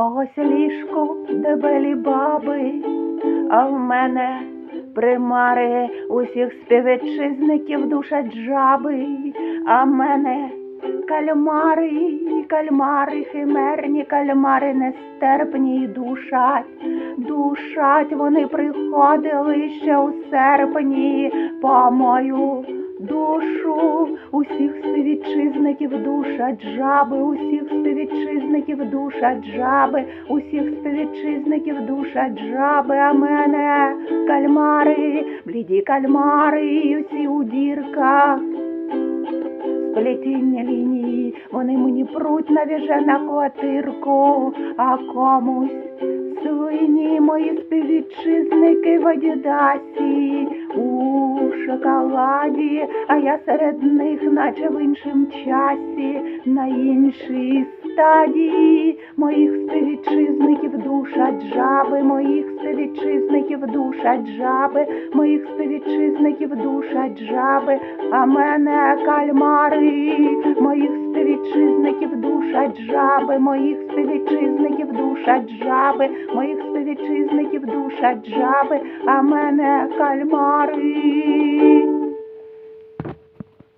когось ліжко дебелі баби, а в мене примари усіх співвітчизників душать жаби, а в мене кальмари, кальмари, химерні кальмари нестерпні й душать, душать вони приходили ще у серпні по мою душу, усіх співвітчизників душать жаби, усіх співвітчизників душать жаби, усіх співвітчизників душать жаби, а мене кальмари, бліді кальмари, усі у дірках. Сплетіння лінії, вони мені пруть навіже на квартирку, а комусь свині мої співвітчизники в Адідасі у шоколаді, а я серед них, наче в іншому часі, на іншій стадії. Моїх співвітчизників душать жаби, моїх співвітчизників душать жаби, моїх співвітчизників душать жаби, а мене кальмари, співвітчизників душать жаби, моїх співвітчизників душать жаби, моїх співвітчизників душать жаби, а мене кальмари.